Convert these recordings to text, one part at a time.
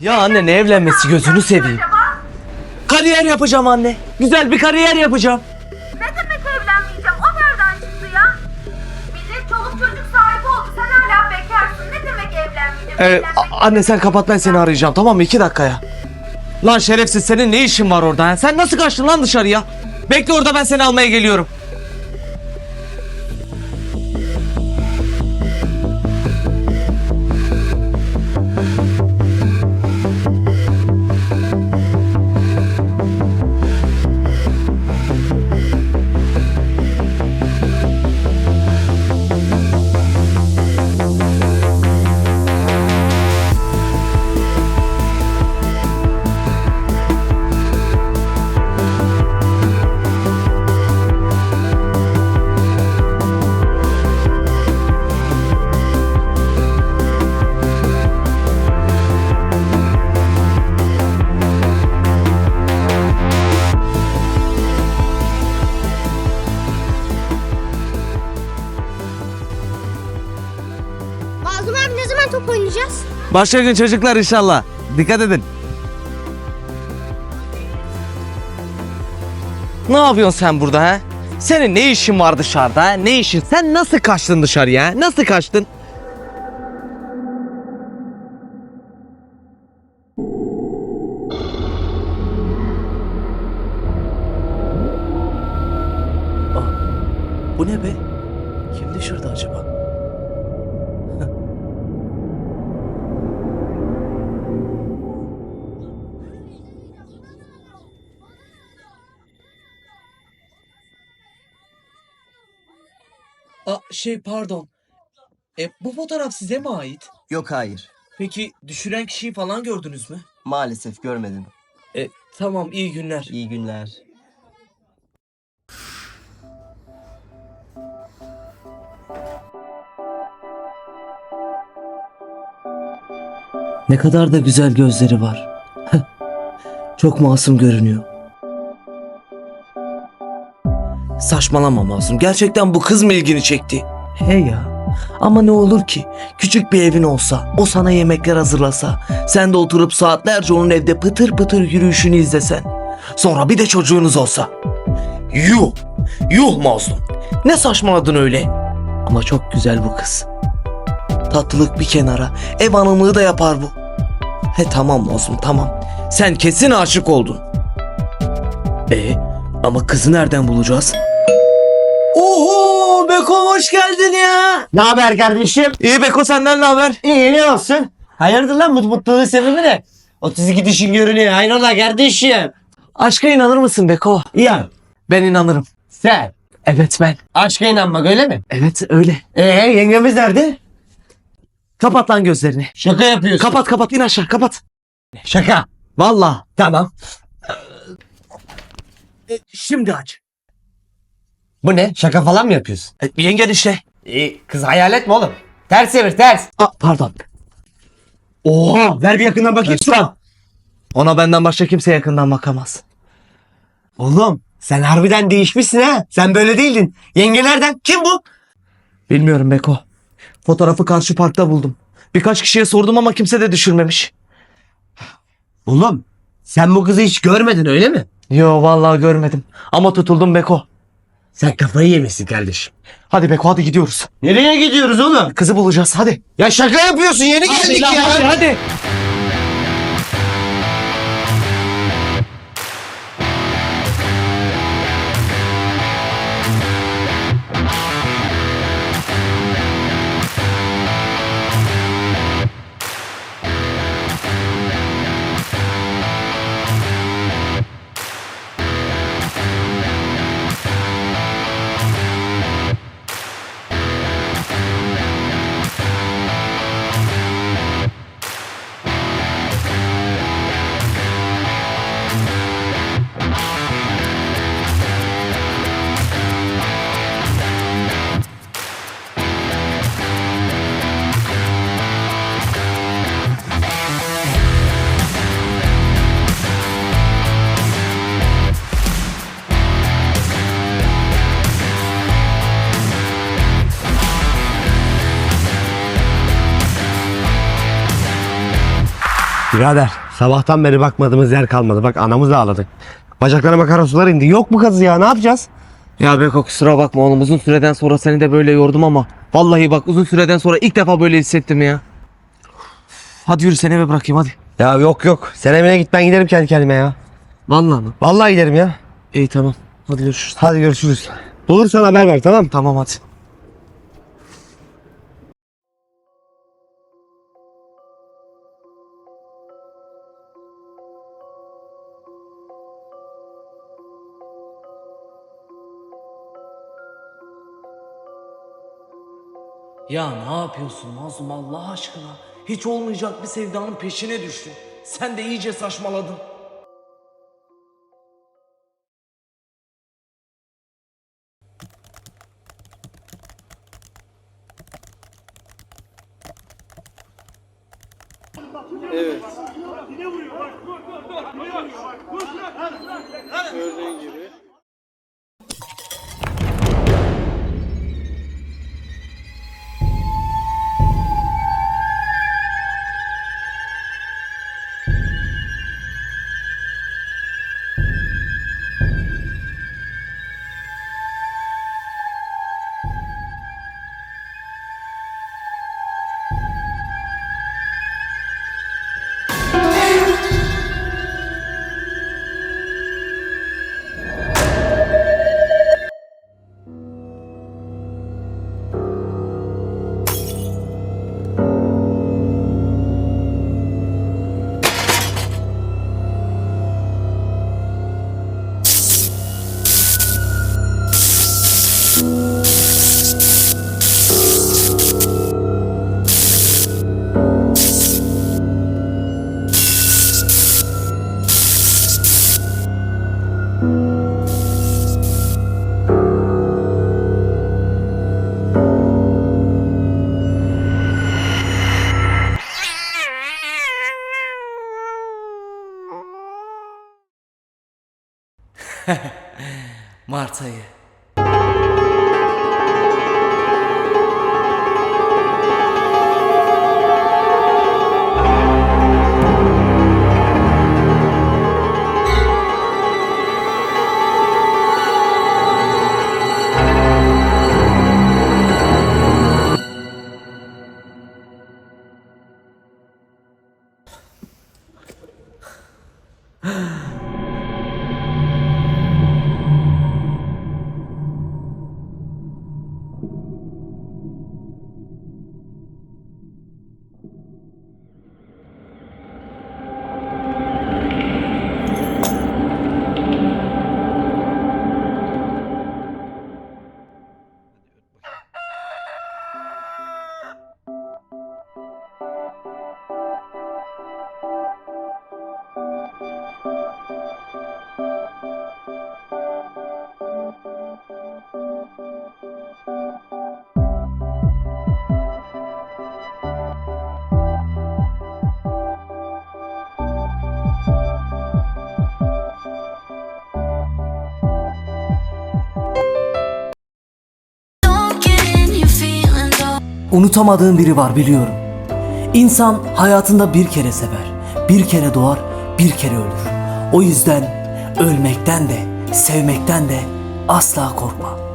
Ya anne ne evlenmesi gözünü seveyim. Kariyer yapacağım anne. Güzel bir kariyer yapacağım. Ne demek evlenmeyeceğim? O nereden çıktı ya? Millet çoluk çocuk sahibi oldu. Sen hala bekarsın. Ne demek evlenmeyeceğim? Ee, Evlenmek a- anne sen kapat ben seni arayacağım tamam mı? İki dakikaya. Lan şerefsiz senin ne işin var orada? ha? Sen nasıl kaçtın lan dışarıya? Bekle orada ben seni almaya geliyorum. Başka gün çocuklar inşallah. Dikkat edin. Ne yapıyorsun sen burada ha? Senin ne işin var dışarıda ha? Ne işin? Sen nasıl kaçtın dışarıya? ha? Nasıl kaçtın? Şey pardon. E, bu fotoğraf size mi ait? Yok hayır. Peki düşüren kişiyi falan gördünüz mü? Maalesef görmedim. E, tamam iyi günler. İyi günler. Ne kadar da güzel gözleri var. Çok masum görünüyor. Saçmalama masum. Gerçekten bu kız mı ilgini çekti? He ya. Ama ne olur ki küçük bir evin olsa, o sana yemekler hazırlasa, sen de oturup saatlerce onun evde pıtır pıtır yürüyüşünü izlesen. Sonra bir de çocuğunuz olsa. Yuh! Yuh mazlum. Ne saçmaladın öyle? Ama çok güzel bu kız. Tatlılık bir kenara, ev hanımlığı da yapar bu. He tamam Mazlum tamam. Sen kesin aşık oldun. E ama kızı nereden bulacağız? Oho Beko hoş geldin ya. Ne haber kardeşim? İyi Beko senden ne haber? İyi ne olsun? Hayırdır lan bu mutluluğun sebebi ne? 32 dişin görünüyor. Hayrola kardeşim? Aşka inanır mısın Beko? Ya Ben inanırım. sen Evet ben. aşka inanmak öyle mi? Evet öyle. Ee yengemiz nerede? Kapat lan gözlerini. Şaka yapıyorsun. Kapat kapat in aşağı kapat. Şaka. Vallahi. Tamam. E, şimdi aç. Bu ne? Şaka falan mı yapıyorsun? E, yengen işte. İyi kız hayal etme oğlum. Ters çevir ters. Aa, pardon. Oha ver bir yakından bakayım. Lan. Ona benden başka kimse yakından bakamaz. Oğlum sen harbiden değişmişsin ha. Sen böyle değildin. Yenge nereden? Kim bu? Bilmiyorum Beko. Fotoğrafı karşı parkta buldum. Birkaç kişiye sordum ama kimse de düşürmemiş. Oğlum sen bu kızı hiç görmedin öyle mi? Yo vallahi görmedim. Ama tutuldum Beko. Sen kafayı yemişsin kardeşim. Hadi Beko hadi gidiyoruz. Nereye gidiyoruz oğlum? Kızı bulacağız hadi. Ya şaka yapıyorsun yeni geldik ya. hadi, Birader sabahtan beri bakmadığımız yer kalmadı. Bak anamız ağladı. Bacaklarıma kara sular indi. Yok mu kazı ya ne yapacağız? Ya Beko kusura bakma oğlum uzun süreden sonra seni de böyle yordum ama vallahi bak uzun süreden sonra ilk defa böyle hissettim ya. Hadi yürü seni eve bırakayım hadi. Ya yok yok. Sen evine git ben giderim kendi kendime ya. Vallahi mı? Vallahi giderim ya. İyi tamam. Hadi görüşürüz. Hadi görüşürüz. Bulursan haber ver tamam mı? Tamam hadi. Ya ne yapıyorsun Mazlum Allah aşkına? Hiç olmayacak bir sevdanın peşine düştün. Sen de iyice saçmaladın. Gördüğün gibi. Mart ayı. Unutamadığım biri var biliyorum. İnsan hayatında bir kere sever, bir kere doğar, bir kere ölür. O yüzden ölmekten de, sevmekten de asla korkma.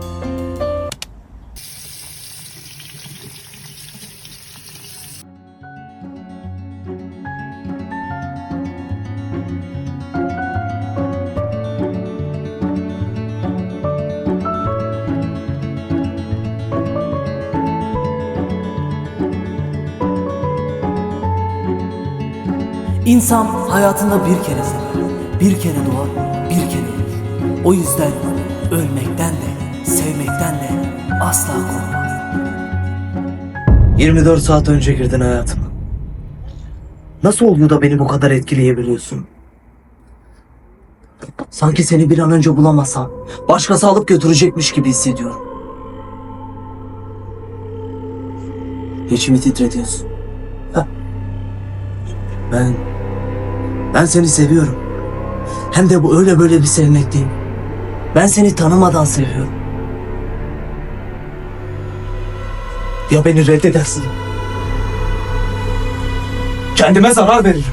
İnsan hayatında bir kere sever, bir kere doğar, bir kere ölür. O yüzden ölmekten de, sevmekten de asla korkma. 24 saat önce girdin hayatıma. Nasıl oluyor da beni bu kadar etkileyebiliyorsun? Sanki seni bir an önce bulamazsam başkası alıp götürecekmiş gibi hissediyorum. İçimi titretiyorsun. Ben... Ben seni seviyorum. Hem de bu öyle böyle bir sevmek değil. Ben seni tanımadan seviyorum. Ya beni reddedersin? Kendime zarar veririm.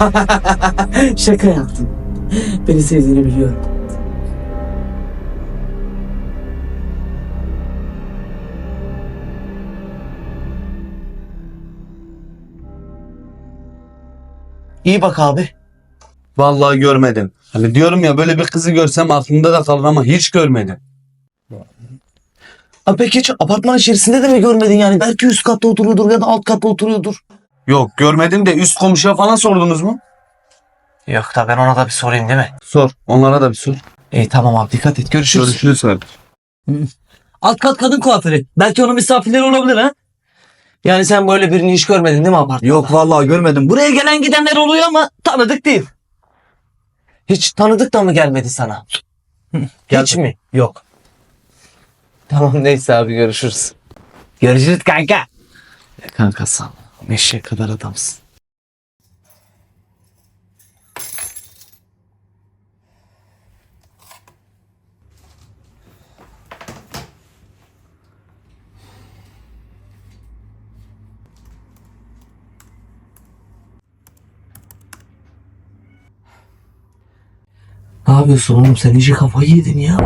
Şaka yaptım. Beni sevdiğini biliyorum. İyi bak abi. Vallahi görmedim. Hani diyorum ya böyle bir kızı görsem aklımda da kalır ama hiç görmedim. Abi peki hiç apartman içerisinde de mi görmedin yani? Belki üst katta oturuyordur ya da alt katta oturuyordur. Yok görmedim de üst komşuya falan sordunuz mu? Yok da ben ona da bir sorayım değil mi? Sor. Onlara da bir sor. İyi tamam abi dikkat et görüşürüz. Görüşürüz abi. Alt kat kadın kuaförü. Belki onun misafirleri olabilir ha? Yani sen böyle birini hiç görmedin değil mi apartmanda? Yok vallahi görmedim. Buraya gelen gidenler oluyor ama tanıdık değil. Hiç tanıdık da mı gelmedi sana? Hiç mi? Yok. Tamam neyse abi görüşürüz. Görüşürüz kanka. Ya kanka sağ ol. Meşe kadar adamsın. Ne yapıyorsun oğlum sen iyice kafayı yedin ya.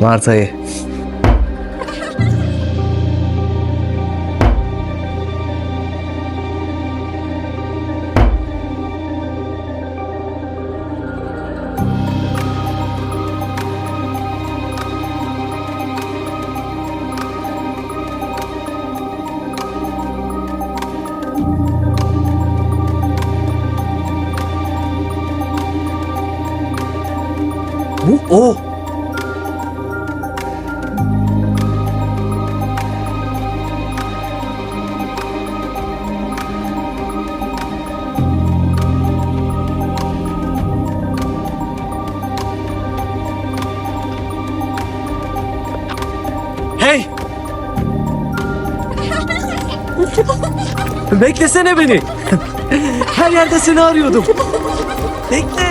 Mart ayı. Bu o. Hey! Beklesene beni. Her yerde seni arıyordum. Bekle.